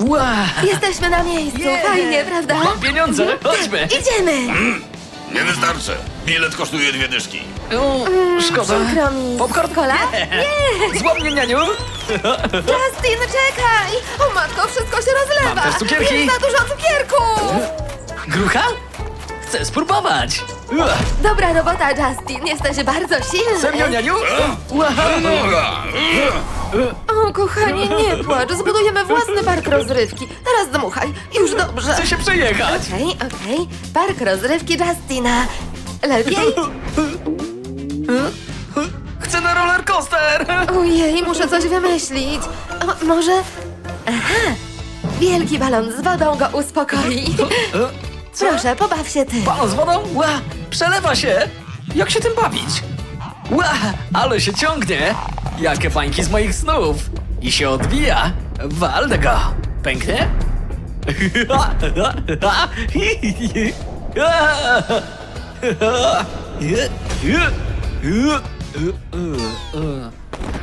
Ła! Jesteśmy na miejscu, Yeah. fajnie, prawda? Mam pieniądze, chodźmy! Idziemy! Nie wystarczy. Bilet kosztuje dwie dyszki. O, szkoda. Przykro mi. Popcorn? Cola? Nie! Złap mnie, nianiu! Justin, czekaj! O matko, wszystko się rozlewa! Mam też cukierki. Jest za dużo cukierków! Grucha? Chcę spróbować! Dobra robota, Justin, jesteś bardzo silny. Serio, nianiu? Ła! Noga! O, kochanie, nie płacz, zbudujemy własny park rozrywki. Teraz dmuchaj, już dobrze. Chcę się przejechać! Okej, okej, park rozrywki Justina. Lepiej? Chcę na roller coaster! Ojej, muszę coś wymyślić. O, może... Aha, wielki balon z wodą go uspokoi. Proszę, pobaw się ty. Balon z wodą? Ła! Przelewa się! Jak się tym bawić? Ła! Ale się ciągnie! Jakie bańki z moich snów! I się odbija! Waldę go! Pęknie?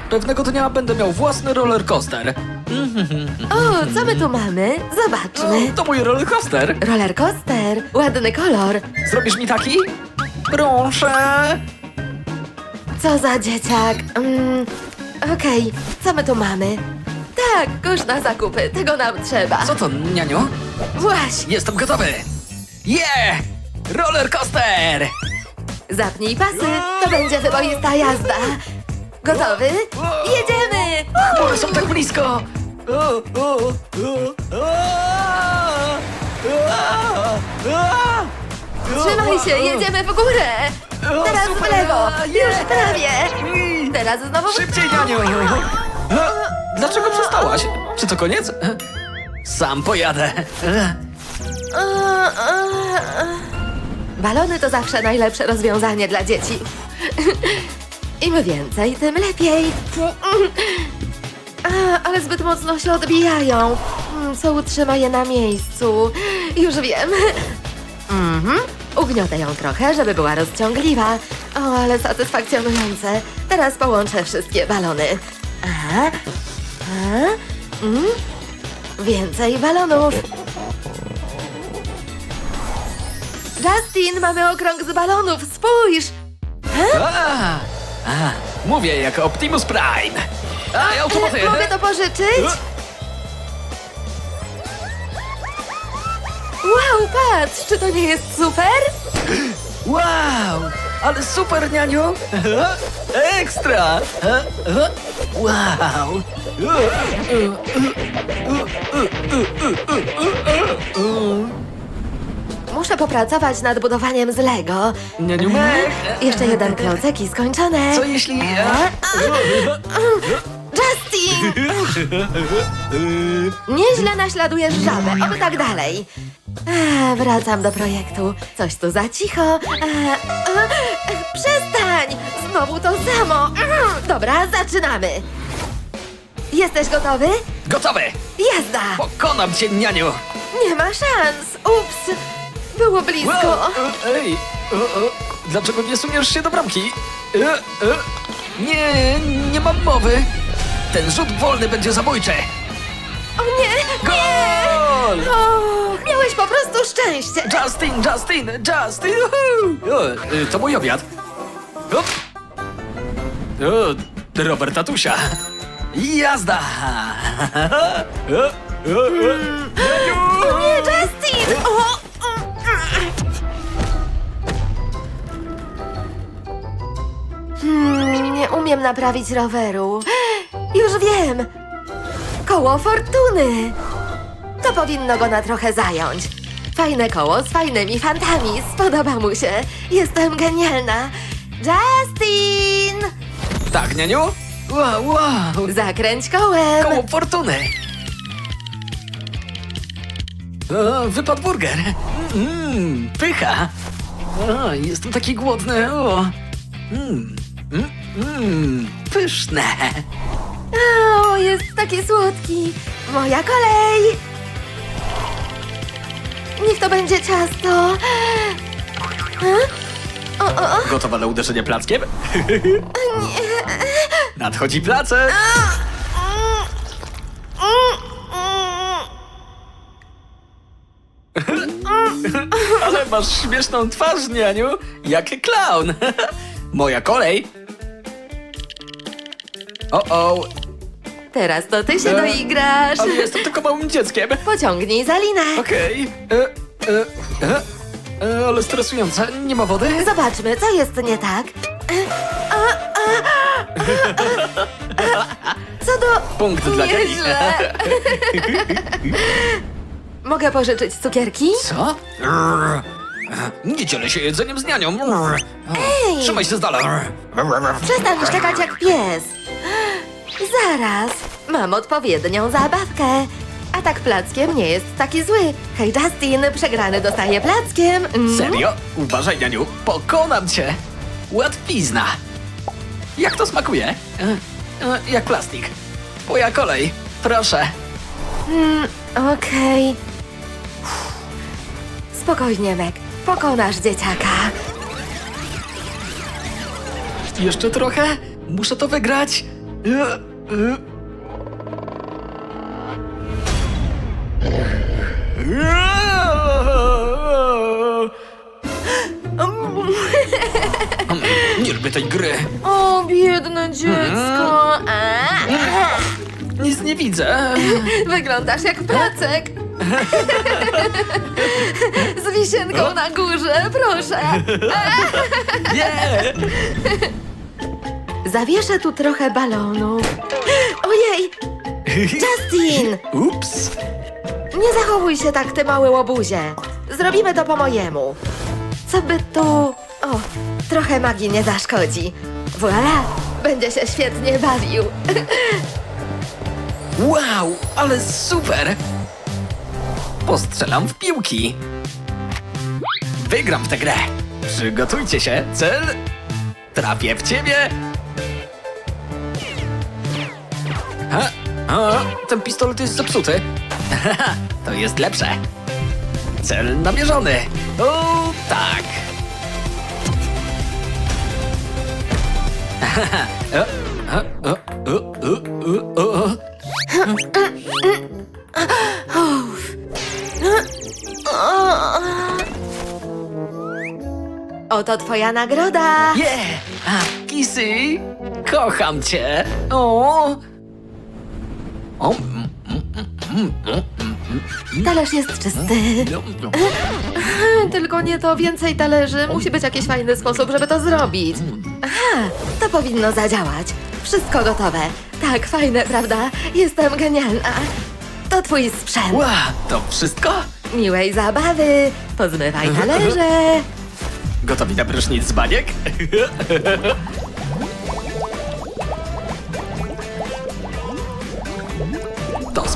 Pewnego dnia będę miał własny roller coaster. O, co my tu mamy? Zobaczmy. To mój roller coaster. Roller coaster, ładny kolor. Zrobisz mi taki? Proszę. Co za dzieciak. Mm, Okej, co my tu mamy? Tak, kosz na zakupy, tego nam trzeba. Co to, nianiu? Właśnie, Jestem gotowy! Yeah! Roller coaster! zapnij pasy, to będzie wyboista jazda. Gotowy? Jedziemy! Chmury są tak blisko! Trzymaj się, jedziemy w górę! Teraz w lewo, już prawie! Teraz znowu... Szybciej, nianiu! A, Dlaczego przestałaś? Czy to koniec? Sam pojadę. Balony to zawsze najlepsze rozwiązanie dla dzieci. Im więcej, tym lepiej. A, ale zbyt mocno się odbijają. Mm, Co utrzyma je na miejscu? Już wiem. Mhm. Ugniotę ją trochę, żeby była rozciągliwa. O, ale satysfakcjonujące. Teraz połączę wszystkie balony. Aha. A? Mm. Więcej balonów. Justin, mamy okrąg z balonów, spójrz! A, a, mówię jak Optimus Prime. A, automaty! E, mogę to pożyczyć? Wow, patrz, czy to nie jest super? Wow! Ale super, nianiu! Ekstra! Wow! Muszę popracować nad budowaniem z Lego. Nianiu Mek! Jeszcze jeden klocek i skończone. Co jeśli... Justin! Nieźle naśladujesz żabę, oby tak dalej. A, wracam do projektu. Coś tu za cicho. A, przestań! Znowu to samo. Mm, Dobra, zaczynamy. Jesteś gotowy? Gotowy! Jazda! Pokonam cię, nianiu! Nie ma szans. Ups. Było blisko. Wow, Ej! o, o, Dlaczego nie suniesz się do bramki? E, e, Nie, nie mam mowy! Ten rzut wolny będzie zabójczy! O nie! Gol! O, miałeś po prostu szczęście. Justin, Justin, Justin! uhu! O, y, to mój obiad. Hop. O, Robert Tatusia. Jazda! O, o, o. O nie, Justin! O! Umiem naprawić roweru. Już wiem! Koło fortuny! To powinno go na trochę zająć. Fajne koło z fajnymi fantami. Spodoba mu się. Jestem genialna. Justin! Tak, nianiu? Wow, wow! Zakręć kołem. Koło fortuny! O, wypadł burger. Mmm, pycha. O, jestem taki głodny. O. Mmm, mm, mm, pyszne. O, jest taki słodki. Moja kolej. Niech to będzie ciasto. A? O, o, o. Gotowa na uderzenie plackiem? Nadchodzi placek. Ale masz śmieszną twarz, nianiu, jak klaun. Moja kolej. O, o, Teraz to ty się E, doigrasz. ale jestem tylko małym dzieckiem. Pociągnij za linę. Okej. E, e, e, e, ale stresujące. Nie ma wody? Zobaczmy, co jest nie tak. A, a, a, a, Co do... Punkt dla Gali. Nieźle. Mogę pożyczyć cukierki? Co? Rrr. Nie dzielę się jedzeniem z nianią. Rrr. Trzymaj się z dala. Przestań szczekać jak pies. Zaraz, mam odpowiednią zabawkę. Atak plackiem nie jest taki zły. Hej Justin, przegrany dostaje plackiem. Mm. Serio? Uważaj, nianiu. Pokonam cię. Łatwizna. Jak to smakuje? E, e, jak plastik. Twoja kolej. Proszę. Mm, Okej. Spokojnie, Meg. Pokonasz dzieciaka. Jeszcze trochę? Muszę to wygrać. E, Nie lubię tej gry. O, biedne dziecko. A, Nic nie widzę. wyglądasz jak placek. Z wisienką na górze, proszę. Nie! Zawieszę tu trochę balonów. Ojej, Justin! Ups. Nie zachowuj się tak, ty mały łobuzie. Zrobimy to po mojemu. Co by tu... O, trochę magii nie zaszkodzi. Voilà, będzie się świetnie bawił. Wow, ale super! Postrzelam w piłki. Wygram w tę grę. Przygotujcie się, cel. Trafię w ciebie. Ten pistolet jest zepsuty. Haha, to jest lepsze. Cel namierzony. O, tak. Oto twoja nagroda. Yeah! A, Kissy! Kocham cię! O! Talerz jest czysty. Tylko nie to więcej talerzy. Musi być jakiś fajny sposób, żeby to zrobić. Aha, to powinno zadziałać. Wszystko gotowe. Tak, fajne, prawda? Jestem genialna. To twój sprzęt. Ła, to wszystko? Miłej zabawy. Pozmywaj talerze. Gotowi na prysznic z baniek?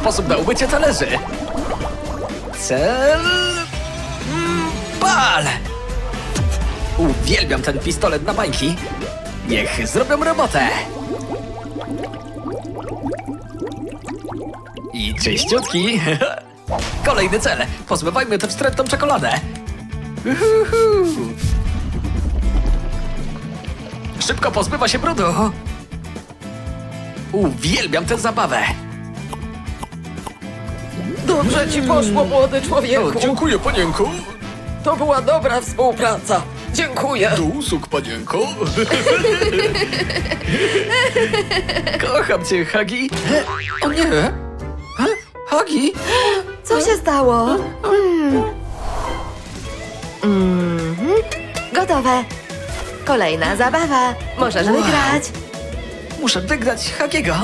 sposób na umycie talerzy. Cel... Mm, Bal! Uwielbiam ten pistolet na bańki. Niech zrobią robotę. I czyściutki. Kolejny cel. Pozbywajmy tę wstrętną czekoladę. Szybko pozbywa się brudu. Uwielbiam tę zabawę. Dobrze ci poszło, młody człowieku. dziękuję, panienko. To była dobra współpraca. Dziękuję. Do usług, panienko. Kocham cię, Hagi. O nie. Ha? Hagi? Co się stało? Mm. Mhm. Gotowe. Kolejna zabawa. Możesz Wow. wygrać. Muszę wygrać Hagiego.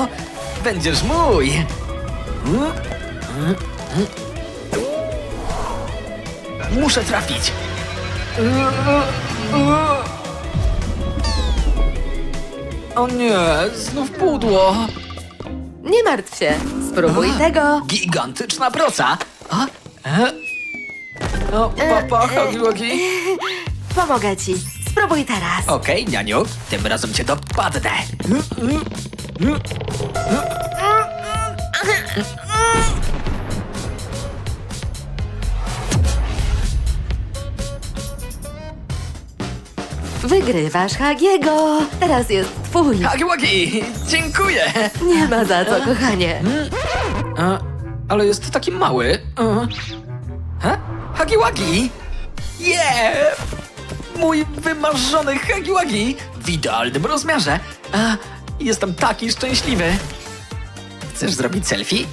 Będziesz mój. Muszę trafić. O nie, znów pudło. Nie martw się. Spróbuj tego. Gigantyczna proca. A? E? O, papa, Hagi Wagi. Pomogę ci. Spróbuj teraz. Okej, nianiu, tym razem cię dopadnę. Wygrywasz Hagiego. Teraz jest twój. Hagi Wagi, dziękuję. Nie ma za co, kochanie. A, ale jest taki mały. Ha? Hagiwagi! Yeah! Mój wymarzony Hagiwagi w idealnym rozmiarze. A, jestem taki szczęśliwy. Chcesz zrobić selfie?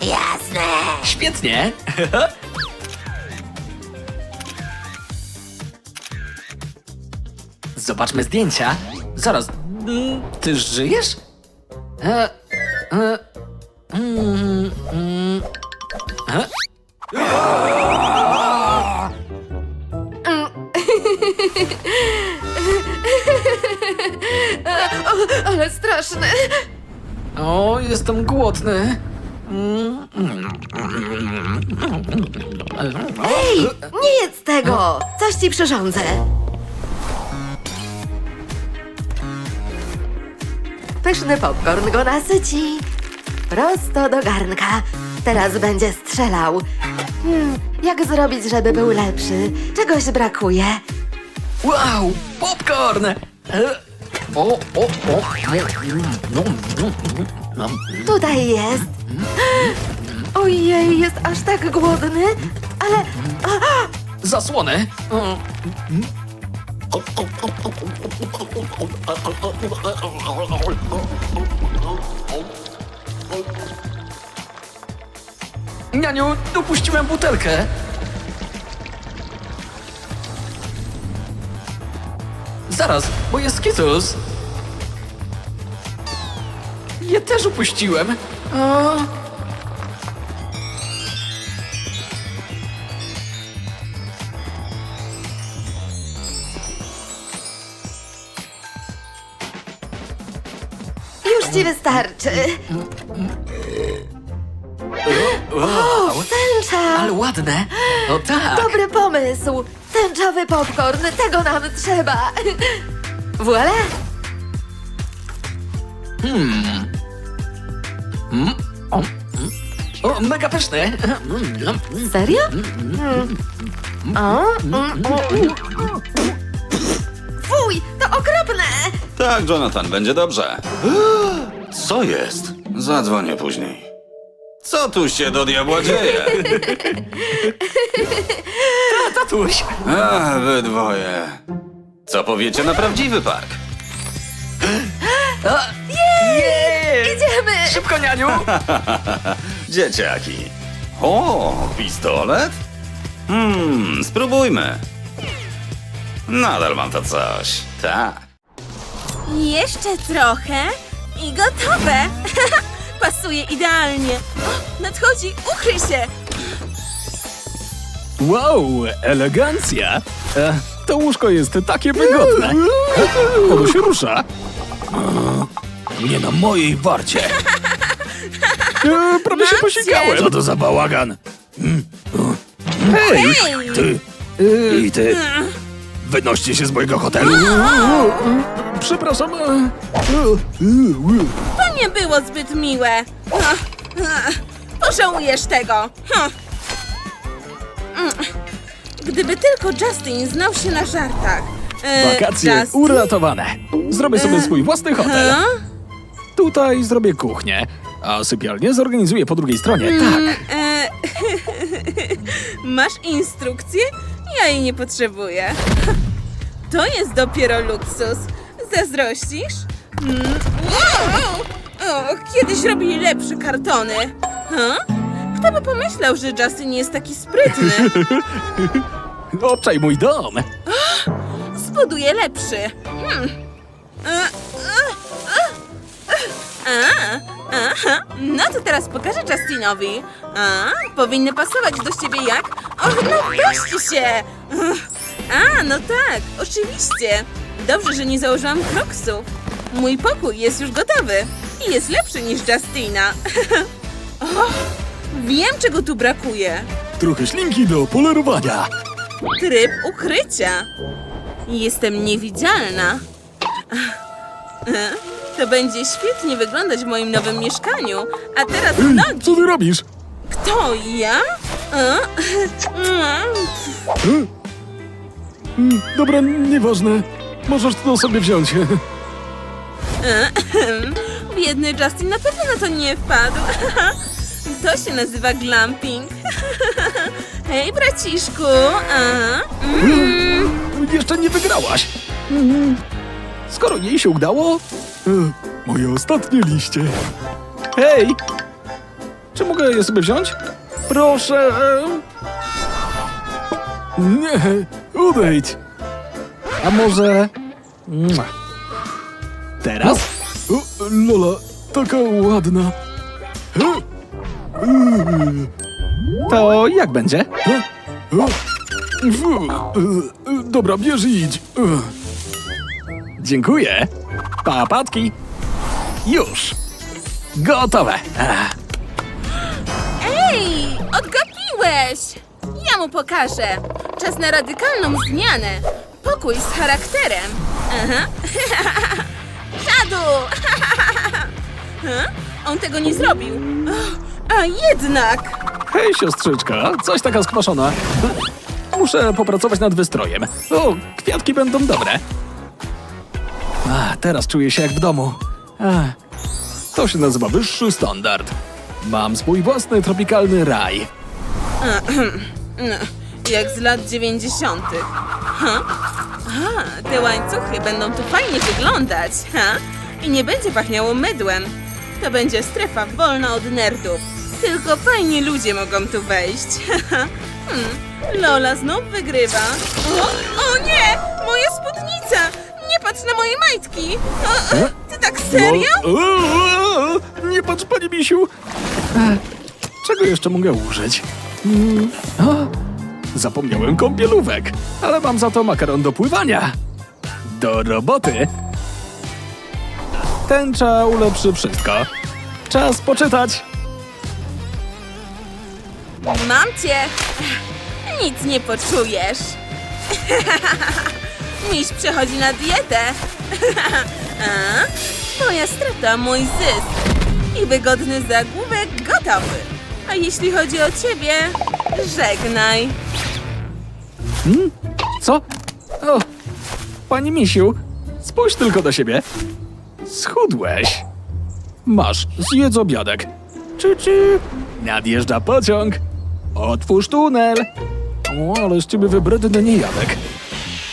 Jasne. Świetnie! Zobaczmy zdjęcia. Zaraz, mm, ty żyjesz? E, e, mm, mm, e? O, ale straszne. O, jestem głodny. Ej, nie jedz tego. Coś ci przyrządzę. Pyszny popcorn go nasyci. Prosto do garnka. Teraz będzie strzelał. Hmm, jak zrobić, żeby był lepszy? Czegoś brakuje. Wow, popcorn! O, o, o. Tutaj jest. Ojej, jest aż tak głodny, ale Zasłony. Nianiu, dopuściłem butelkę. Zaraz, bo jest skitus. Je też upuściłem. O... już ci wystarczy. Wow, Tęcza! ale ładne. O tak. Dobry pomysł! Tęczowy popcorn, tego nam trzeba! Voilà! O, mm, o, mega pyszny. Serio? Mm. O, mm, o, mm. Fuj, to okropne! Tak, Jonathan, będzie dobrze. Co jest? Zadzwonię później. Co tu się do diabła dzieje? Tatuś. A, wy dwoje. Co powiecie na prawdziwy park? Jej! Idziemy! Szybko, nianiu. Dzieciaki. O, pistolet? Hmm, spróbujmy. Nadal mam to coś. Tak. Jeszcze trochę i gotowe. Pasuje idealnie. O, nadchodzi, ukryj się. Wow, elegancja! E, to łóżko jest takie wygodne. E, ono się rusza. E, nie na mojej warcie. E, prawie się posikałem. Co to za bałagan? Mm, Hej, Hej! ty i ty. Wynoście się z mojego hotelu. Przepraszam. e, e, To nie było zbyt miłe. Ach, ach, Pożałujesz tego. Hm. Mm. Gdyby tylko Justin znał się na żartach. E, Wakacje Justin? uratowane. Zrobię sobie swój własny hotel. Ha? Tutaj zrobię kuchnię, a sypialnię zorganizuję po drugiej stronie. Tak. E, Masz instrukcję? Ja jej nie potrzebuję. To jest dopiero luksus. Zazdrościsz? Mm. Wow! O, kiedyś robili lepsze kartony. Ha? Kto by pomyślał, że Justin jest taki sprytny? Obczaj mój dom. Zbuduję lepszy. Hmm. E, e, e, e. A, aha. No to teraz pokażę Justinowi. A, powinny pasować do ciebie jak... Och, no weźcie się! A, no tak, oczywiście. Dobrze, że nie założyłam kroksów. Mój pokój jest już gotowy i jest lepszy niż Justina. o, wiem, czego tu brakuje. Trochę ślinki do polerowania. Tryb ukrycia. Jestem niewidzialna. To będzie świetnie wyglądać w moim nowym mieszkaniu. A teraz Ej, nogi. co ty robisz? Kto? Ja? Mm. E? Mm, Dobra, nieważne. Możesz to sobie wziąć. Biedny Justin na pewno na to nie wpadł. To się nazywa glamping. Hej, braciszku! A, mm. Jeszcze nie wygrałaś. Skoro jej się udało... e, Moje ostatnie liście. Hej! Czy mogę je sobie wziąć? Proszę. Nie, odejdź. A może... Mua. Teraz? O, Lola, taka ładna. To jak będzie? Dobra, bierz i idź. Dziękuję. Papatki. Już. Gotowe. Ej, odgapiłeś! Ja mu pokażę. Czas na radykalną zmianę. Pokój z charakterem. Aha. Czadu! Ha? On tego nie zrobił. A jednak! Hej, siostrzyczka, coś taka skwaszona. Muszę popracować nad wystrojem. O, kwiatki będą dobre. A, teraz czuję się jak w domu. A, to się nazywa wyższy standard. Mam swój własny tropikalny raj. No, jak z lat dziewięćdziesiątych. Ha? A, te łańcuchy będą tu fajnie wyglądać, ha? I nie będzie pachniało mydłem. To będzie strefa wolna od nerdów. Tylko fajni ludzie mogą tu wejść. hmm. Lola znów wygrywa. O, o nie! Moja spódnica! Nie patrz na moje majtki! O, o, ty tak serio? O, o, o, nie patrz, panie misiu. E, czego jeszcze mogę użyć? Mm, o, zapomniałem kąpielówek, ale mam za to makaron do pływania. Do roboty. Tęcza ulepszy wszystko. Czas poczytać. Mam cię! Nic nie poczujesz. Miś przechodzi na dietę. A? Twoja strata, mój zysk. I wygodny zagłówek gotowy. A jeśli chodzi o ciebie, żegnaj. Co? O, pani misiu, spójrz tylko do siebie. Schudłeś. Masz, zjedz obiadek. Czy, czy. Nadjeżdża pociąg. Otwórz tunel. O, ale z ciebie wybredny niejadek.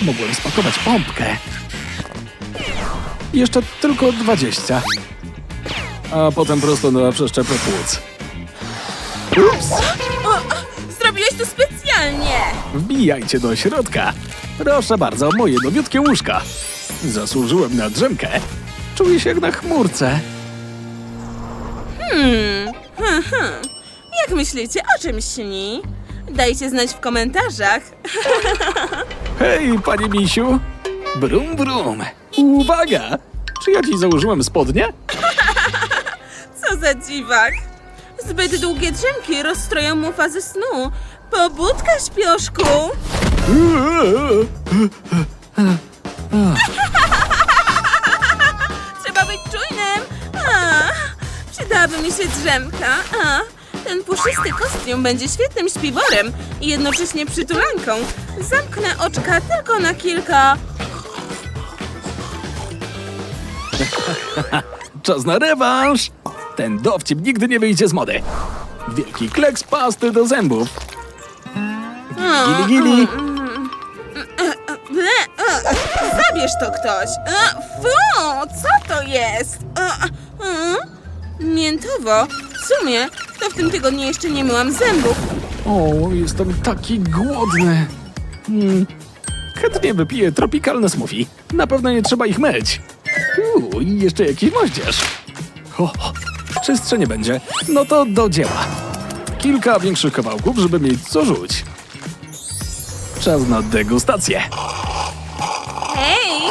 Mogłem spakować pompkę. Jeszcze tylko dwadzieścia. A potem prosto na przeszczepę płuc. Ups! Wbijajcie do środka. Proszę bardzo, moje nowiutkie łóżka. Zasłużyłem na drzemkę. Czuję się jak na chmurce. Hmm, hmm, hmm. Jak myślicie, o czym śni? Dajcie znać w komentarzach. Hej, panie misiu. Brum, brum. Uwaga! Czy ja ci założyłem spodnie? Co za dziwak! Zbyt długie drzemki rozstroją mu fazę snu. Pobudka, śpioszku! Trzeba być czujnym! A, przydałaby mi się drzemka. A, ten puszysty kostium będzie świetnym śpiworem i jednocześnie przytulanką. Zamknę oczka tylko na kilka... Czas na rewanż! Ten dowcip nigdy nie wyjdzie z mody. Wielki kleks pasty do zębów. Gili, gili. Ble, e, Zabierz to ktoś! E, Fu! Co to jest? E, e, Miętowo. W sumie, to w tym tygodniu jeszcze nie myłam zębów. O, jestem taki głodny. Hmm. Chętnie wypiję tropikalne smoothie. Na pewno nie trzeba ich myć. Uuu, i jeszcze jakiś moździerz. O, czystsze nie będzie. No to do dzieła. Kilka większych kawałków, żeby mieć co rzuć. Czas na degustację. Hej!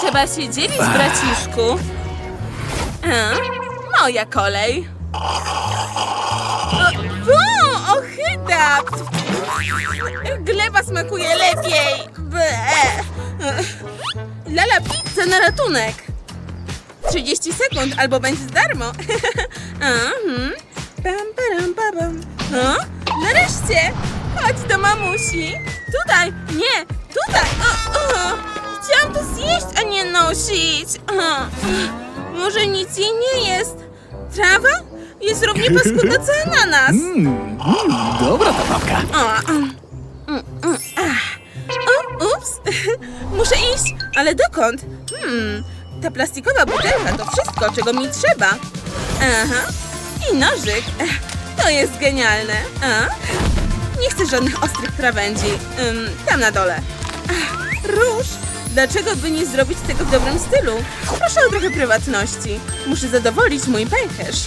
Trzeba się dzielić, braciszku. E, Moja kolej. O, Fu! Ochyda! Gleba smakuje lepiej. Ble. Lala pizza na ratunek. 30 sekund albo będzie za darmo. Mhm. Pam, param, pa, pam. O, nareszcie! Chodź do mamusi. Tutaj, nie, tutaj. O, o. Chciałam to zjeść, a nie nosić. O. Może nic jej nie jest. Trawa? Jest równie paskudna co ananas. Mm, mm, dobra ta babka. O, mm, mm, mm, ach. O, ups, muszę iść, ale dokąd? Hmm, ta plastikowa butelka to wszystko, czego mi trzeba. Aha, i nożyk. To jest genialne. A? Nie chcę żadnych ostrych krawędzi. Ym, tam na dole. Ach, Róż, dlaczego by nie zrobić tego w dobrym stylu? Proszę o trochę prywatności. Muszę zadowolić mój pęcherz.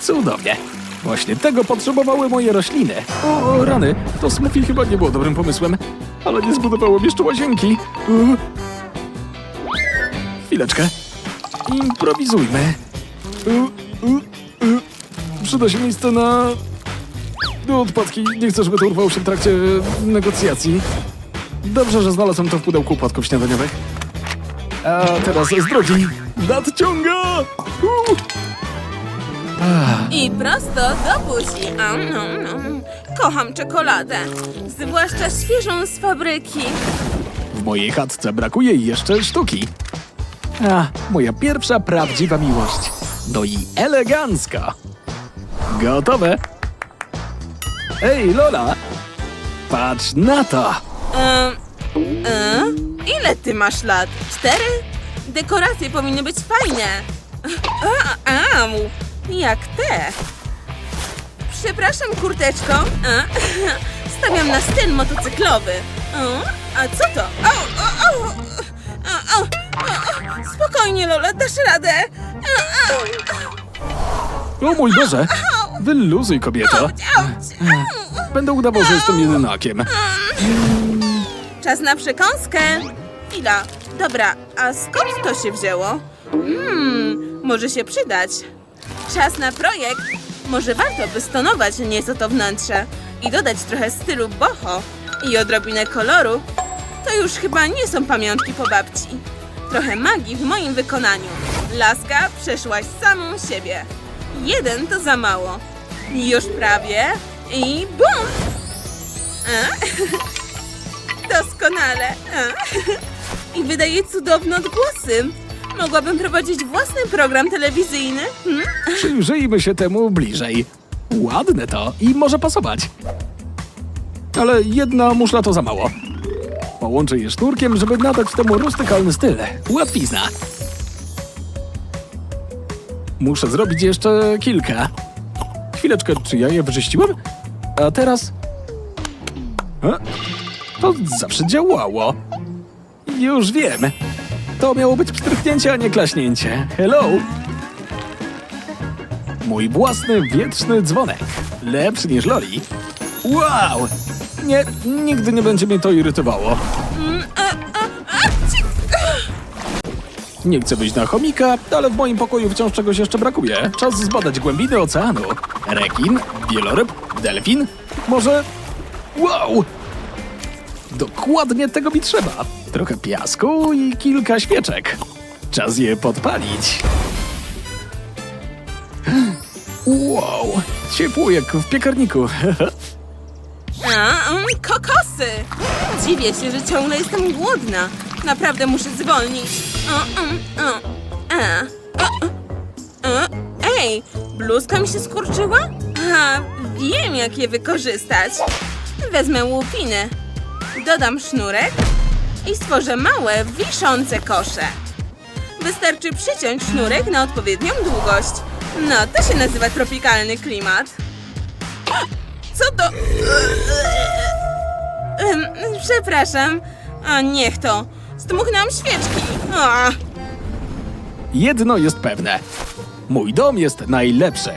Cudownie. Właśnie tego potrzebowały moje rośliny. O, rany, to smoothie chyba nie było dobrym pomysłem, ale nie zbudowało jeszcze łazienki. Chwileczkę. Improwizujmy. Przyda się miejsce na... No, odpadki. Nie chcę, żeby to urwało się w trakcie negocjacji. Dobrze, że znalazłem to w pudełku upadków śniadaniowych. A teraz z drogi. Nadciąga! U. I prosto do buzi. Am, nom, nom. Kocham czekoladę. Zwłaszcza świeżą z fabryki. W mojej chatce brakuje jeszcze sztuki. A, moja pierwsza prawdziwa miłość. No i elegancko. Gotowe? Ej, Lola! Patrz na to! Em, e? Ile ty masz lat? Cztery? Dekoracje powinny być fajne. A, au, jak te. Przepraszam, kurteczko. A, stawiam na styl motocyklowy. O, a co to? O, o, o, o, o, Spokojnie, Lola, dasz radę. O, o, O mój Boże! Wyluzuj, kobieto. Będę udawał, że jestem jedynakiem. Czas na przekąskę. Chwila. Dobra, a skąd to się wzięło? Hmm, może się przydać. Czas na projekt. Może warto wystonować nieco to wnętrze i dodać trochę stylu boho i odrobinę koloru. To już chyba nie są pamiątki po babci. Trochę magii w moim wykonaniu. Laska, przeszłaś samą siebie. Jeden to za mało. Już prawie. I bum! Doskonale. I wydaje cudowne odgłosy. Mogłabym prowadzić własny program telewizyjny. Hmm? Przyjrzyjmy się temu bliżej. Ładne to i może pasować. Ale jedna muszla to za mało. Połączę je sznurkiem, żeby nadać temu rustykalny styl. Łatwizna. Muszę zrobić jeszcze kilka. Chwileczkę, czy ja je wyczyściłem? A teraz... A? To zawsze działało. Już wiem. To miało być pstryknięcie, a nie klaśnięcie. Hello! Mój własny wietrzny dzwonek. Lepszy niż Loli. Wow! Nie, nigdy nie będzie mnie to irytowało. Nie chcę być na chomika, ale w moim pokoju wciąż czegoś jeszcze brakuje. Czas zbadać głębiny oceanu. Rekin, wieloryb, delfin, może... Wow! Dokładnie tego mi trzeba. Trochę piasku i kilka świeczek. Czas je podpalić. Wow, ciepło jak w piekarniku. A, mm, kokosy! Dziwię się, że ciągle jestem głodna. Naprawdę muszę zwolnić. Ej, bluzka mi się skurczyła? A, wiem jak je wykorzystać. Wezmę łupiny, dodam sznurek i stworzę małe, wiszące kosze. Wystarczy przyciąć sznurek na odpowiednią długość. No, to się nazywa tropikalny klimat. Co to? Przepraszam. A niech to. Zdmuchnęłam świeczki. A, Jedno jest pewne. Mój dom jest najlepszy.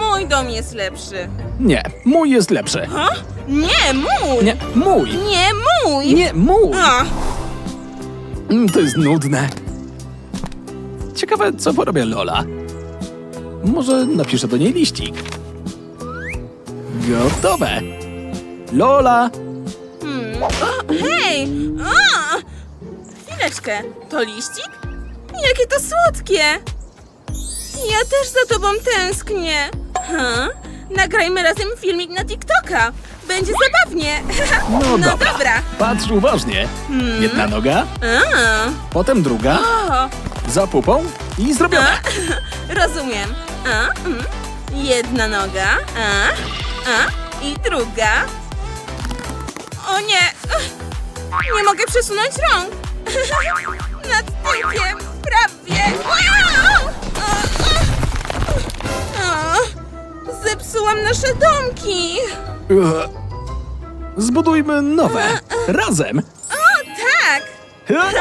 mój dom jest lepszy. Nie, mój jest lepszy. Ha? Nie, mój! Nie, mój. Nie mój! Nie, mój. A, Mm, To jest nudne. Ciekawe, co porobię Lola. Może napiszę do niej liścik. Gotowe. Lola. O, hej! A, chwileczkę. To liścik? Jakie to słodkie! Ja też za tobą tęsknię. Ha? Nagrajmy razem filmik na TikToka. Będzie zabawnie. no, no dobra. dobra. Patrz uważnie. Jedna noga, A, potem druga o, za pupą i zrobione. Rozumiem. A, mm. Jedna noga. A, a, i druga. O nie! Nie mogę przesunąć rąk. Nad tyłkiem. Prawie. Zepsułam nasze domki. Zbudujmy nowe. Razem. O, tak. E,